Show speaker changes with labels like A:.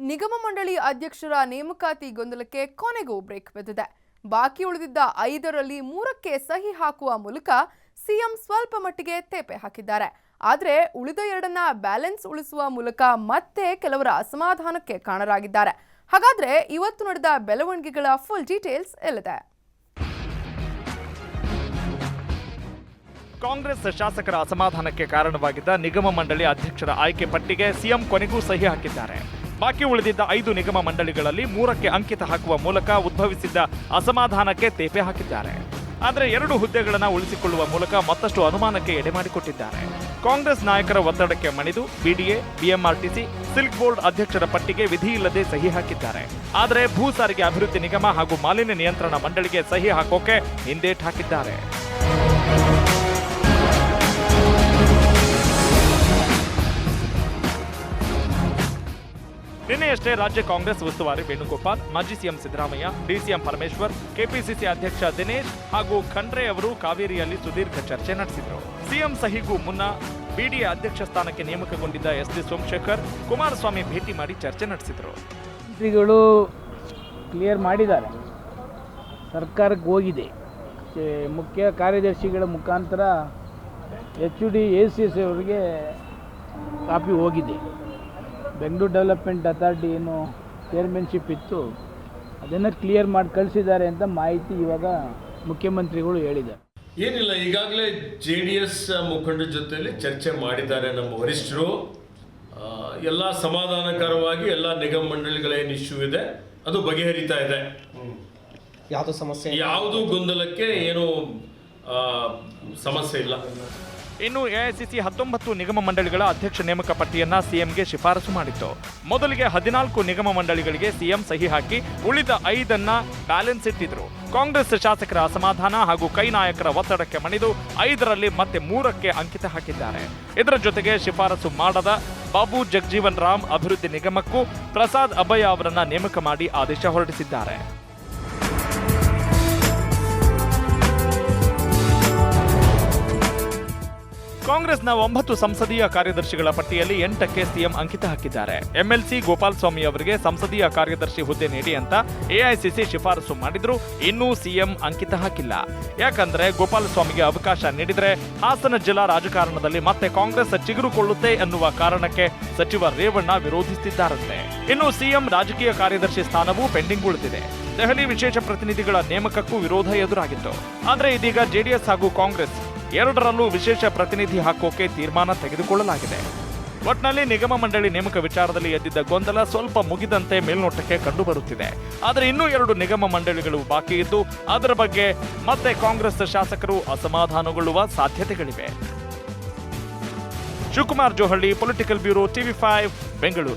A: ನಿಗಮ ಮಂಡಳಿ ಅಧ್ಯಕ್ಷರ ನೇಮಕಾತಿ ಗೊಂದಲಕ್ಕೆ ಕೊನೆಗೂ ಬ್ರೇಕ್ ಬಿದ್ದಿದೆ. ಬಾಕಿ ಉಳಿದಿದ್ದ ಐದರಲ್ಲಿ ಮೂರಕ್ಕೆ ಸಹಿ ಹಾಕುವ ಮೂಲಕ ಸಿಎಂ ಸ್ವಲ್ಪ ಮಟ್ಟಿಗೆ ತೇಪೆ ಹಾಕಿದ್ದಾರೆ. ಆದರೆ ಉಳಿದ ಎರಡನ್ನ ಬ್ಯಾಲೆನ್ಸ್ ಉಳಿಸುವ ಮೂಲಕ ಮತ್ತೆ ಕೆಲವರ ಅಸಮಾಧಾನಕ್ಕೆ ಕಾರಣರಾಗಿದ್ದಾರೆ. ಹಾಗಾದ್ರೆ ಇವತ್ತು ನಡೆದ ಬೆಳವಣಿಗೆಗಳ ಫುಲ್ ಡೀಟೇಲ್ಸ್ ಎಲ್ಲಿದೆ?
B: ಕಾಂಗ್ರೆಸ್ ಶಾಸಕರ ಅಸಮಾಧಾನಕ್ಕೆ ಕಾರಣವಾಗಿದ್ದ ನಿಗಮ ಮಂಡಳಿ ಅಧ್ಯಕ್ಷರ ಆಯ್ಕೆ ಪಟ್ಟಿಗೆ ಸಿಎಂ ಕೊನೆಗೂ ಸಹಿ ಹಾಕಿದ್ದಾರೆ. ಬಾಕಿ ಉಳಿದಿದ್ದ ಐದು ನಿಗಮ ಮಂಡಳಿಗಳಲ್ಲಿ ಮೂರಕ್ಕೆ ಅಂಕಿತ ಹಾಕುವ ಮೂಲಕ ಉದ್ಭವಿಸಿದ್ದ ಅಸಮಾಧಾನಕ್ಕೆ ತೇಪೆ ಹಾಕಿದ್ದಾರೆ. ಆದರೆ ಎರಡು ಹುದ್ದೆಗಳನ್ನು ಉಳಿಸಿಕೊಳ್ಳುವ ಮೂಲಕ ಮತ್ತಷ್ಟು ಅನುಮಾನಕ್ಕೆ ಎಡೆ ಮಾಡಿಕೊಟ್ಟಿದ್ದಾರೆ. ಕಾಂಗ್ರೆಸ್ ನಾಯಕರ ಒತ್ತಡಕ್ಕೆ ಮಣಿದು ಬಿಡಿಎ, ಬಿಎಂಆರ್ಟಿಸಿ, ಸಿಲ್ಕ್ ಬೋರ್ಡ್ ಅಧ್ಯಕ್ಷರ ಪಟ್ಟಿಗೆ ವಿಧಿ ಇಲ್ಲದೆ ಸಹಿ ಹಾಕಿದ್ದಾರೆ. ಆದರೆ ಭೂ ಸಾರಿಗೆ ಅಭಿವೃದ್ಧಿ ನಿಗಮ ಹಾಗೂ ಮಾಲಿನ್ಯ ನಿಯಂತ್ರಣ ಮಂಡಳಿಗೆ ಸಹಿ ಹಾಕೋಕೆ ಹಿಂದೇಟ್ ಹಾಕಿದ್ದಾರೆ. ನಿನ್ನೆಯಷ್ಟೇ ರಾಜ್ಯ ಕಾಂಗ್ರೆಸ್ ಉಸ್ತುವಾರಿ ವೇಣುಗೋಪಾಲ್, ಮಾಜಿ CM Siddaramaiah, DCM Parameshwar, KPCC ಅಧ್ಯಕ್ಷ ದಿನೇಶ್ ಹಾಗೂ ಖಂಡ್ರೆ ಅವರು ಕಾವೇರಿಯಲ್ಲಿ ಸುದೀರ್ಘ ಚರ್ಚೆ ನಡೆಸಿದರು. ಸಿಎಂ ಸಹಿಗೂ ಮುನ್ನ ಬಿಡಿಎ ಅಧ್ಯಕ್ಷ ಸ್ಥಾನಕ್ಕೆ ನೇಮಕಗೊಂಡಿದ್ದ ಎಸ್ ಡಿ ಸೋಮಶೇಖರ್, ಕುಮಾರಸ್ವಾಮಿ ಭೇಟಿ ಮಾಡಿ ಚರ್ಚೆ ನಡೆಸಿದರು.
C: ಮಂತ್ರಿಗಳು ಕ್ಲಿಯರ್ ಮಾಡಿದ್ದಾರೆ. ಸರ್ಕಾರಕ್ಕೆ ಹೋಗಿದೆ. ಮುಖ್ಯ ಕಾರ್ಯದರ್ಶಿಗಳ ಮುಖಾಂತರ H D, A C S ಅವರಿಗೆ ಕಾಪಿ ಹೋಗಿದೆ. ಬೆಂಗಳೂರು ಡೆವಲಪ್ಮೆಂಟ್ ಅಥಾರಿಟಿ ಏನು ಚೇರ್ಮನ್ಶಿಪ್ ಇತ್ತು ಅದನ್ನು ಕ್ಲಿಯರ್ ಮಾಡಿ ಕಳಿಸಿದ್ದಾರೆ ಅಂತ ಮಾಹಿತಿ ಇವಾಗ ಮುಖ್ಯಮಂತ್ರಿಗಳು ಹೇಳಿದ್ದಾರೆ.
D: ಏನಿಲ್ಲ ಈಗಾಗಲೇ ಜೆ ಡಿ ಎಸ್ ಮುಖಂಡರ ಜೊತೆಯಲ್ಲಿ ಚರ್ಚೆ ಮಾಡಿದ್ದಾರೆ ನಮ್ಮ ವರಿಷ್ಠರು. ಎಲ್ಲ ಸಮಾಧಾನಕರವಾಗಿ ಎಲ್ಲ ನಿಗಮ ಮಂಡಳಿಗಳ ಏನು ಇಶ್ಯೂ ಇದೆ ಅದು ಬಗೆಹರಿತಾ ಇದೆ.
E: ಯಾವುದು ಸಮಸ್ಯೆ?
D: ಯಾವುದು ಗೊಂದಲಕ್ಕೆ ಏನು ಸಮಸ್ಯೆ ಇಲ್ಲ.
B: ಇನ್ನು ಎಐಸಿಸಿ ಹತ್ತೊಂಬತ್ತು ನಿಗಮ ಮಂಡಳಿಗಳ ಅಧ್ಯಕ್ಷ ನೇಮಕ ಪಟ್ಟಿಯನ್ನ ಸಿಎಂಗೆ ಶಿಫಾರಸು ಮಾಡಿತ್ತು. ಮೊದಲಿಗೆ ಹದಿನಾಲ್ಕು ನಿಗಮ ಮಂಡಳಿಗಳಿಗೆ ಸಿಎಂ ಸಹಿ ಹಾಕಿ ಉಳಿದ ಐದನ್ನ ಬ್ಯಾಲೆನ್ಸ್ ಇಟ್ಟಿದ್ರು. ಕಾಂಗ್ರೆಸ್ ಶಾಸಕರ ಅಸಮಾಧಾನ ಹಾಗೂ ಕೈ ನಾಯಕರ ಒತ್ತಡಕ್ಕೆ ಮಣಿದು ಐದರಲ್ಲಿ ಮತ್ತೆ ಮೂರಕ್ಕೆ ಅಂಕಿತ ಹಾಕಿದ್ದಾರೆ. ಇದರ ಜೊತೆಗೆ ಶಿಫಾರಸು ಮಾಡದ ಬಾಬು ಜಗಜೀವನ್ ರಾಮ್ ಅಭಿವೃದ್ಧಿ ನಿಗಮಕ್ಕೂ ಪ್ರಸಾದ್ ಅಭಯ ಅವರನ್ನ ನೇಮಕ ಮಾಡಿ ಆದೇಶ ಹೊರಡಿಸಿದ್ದಾರೆ. ಕಾಂಗ್ರೆಸ್ನ ಒಂಬತ್ತು ಸಂಸದೀಯ ಕಾರ್ಯದರ್ಶಿಗಳ ಪಟ್ಟಿಯಲ್ಲಿ ಎಂಟಕ್ಕೆ ಸಿಎಂ ಅಂಕಿತ ಹಾಕಿದ್ದಾರೆ. ಎಂಎಲ್ಸಿ ಗೋಪಾಲ್ ಸ್ವಾಮಿ ಅವರಿಗೆ ಸಂಸದೀಯ ಕಾರ್ಯದರ್ಶಿ ಹುದ್ದೆ ನೀಡಿ ಅಂತ ಎಐಸಿಸಿ ಶಿಫಾರಸು ಮಾಡಿದ್ರು. ಇನ್ನೂ ಸಿಎಂ ಅಂಕಿತ ಹಾಕಿಲ್ಲ. ಯಾಕಂದ್ರೆ ಗೋಪಾಲಸ್ವಾಮಿಗೆ ಅವಕಾಶ ನೀಡಿದ್ರೆ ಹಾಸನ ಜಿಲ್ಲಾ ರಾಜಕಾರಣದಲ್ಲಿ ಮತ್ತೆ ಕಾಂಗ್ರೆಸ್ ಚಿಗುರುಕೊಳ್ಳುತ್ತೆ ಎನ್ನುವ ಕಾರಣಕ್ಕೆ ಸಚಿವ ರೇವಣ್ಣ ವಿರೋಧಿಸುತ್ತಿದ್ದಾರಂತೆ ಇನ್ನು ಸಿಎಂ ರಾಜಕೀಯ ಕಾರ್ಯದರ್ಶಿ ಸ್ಥಾನವೂ ಪೆಂಡಿಂಗ್ ಉಳಿದಿದೆ. ದೆಹಲಿ ವಿಶೇಷ ಪ್ರತಿನಿಧಿಗಳ ನೇಮಕಕ್ಕೂ ವಿರೋಧ ಎದುರಾಗಿತ್ತು. ಆದರೆ ಇದೀಗ ಜೆಡಿಎಸ್ ಹಾಗೂ ಕಾಂಗ್ರೆಸ್ ಎರಡರಲ್ಲೂ ವಿಶೇಷ ಪ್ರತಿನಿಧಿ ಹಾಕೋಕೆ ತೀರ್ಮಾನ ತೆಗೆದುಕೊಳ್ಳಲಾಗಿದೆ. ಒಟ್ನಲ್ಲಿ ನಿಗಮ ಮಂಡಳಿ ನೇಮಕ ವಿಚಾರದಲ್ಲಿ ಎದ್ದಿದ್ದ ಗೊಂದಲ ಸ್ವಲ್ಪ ಮುಗಿದಂತೆ ಮೇಲ್ನೋಟಕ್ಕೆ ಕಂಡುಬರುತ್ತಿದೆ. ಆದರೆ ಇನ್ನೂ ಎರಡು ನಿಗಮ ಮಂಡಳಿಗಳು ಬಾಕಿ ಇದ್ದು, ಅದರ ಬಗ್ಗೆ ಮತ್ತೆ ಕಾಂಗ್ರೆಸ್ ಶಾಸಕರು ಅಸಮಾಧಾನಗೊಳ್ಳುವ ಸಾಧ್ಯತೆಗಳಿವೆ. Shivakumar Johalli, political bureau, TV five, Bengaluru.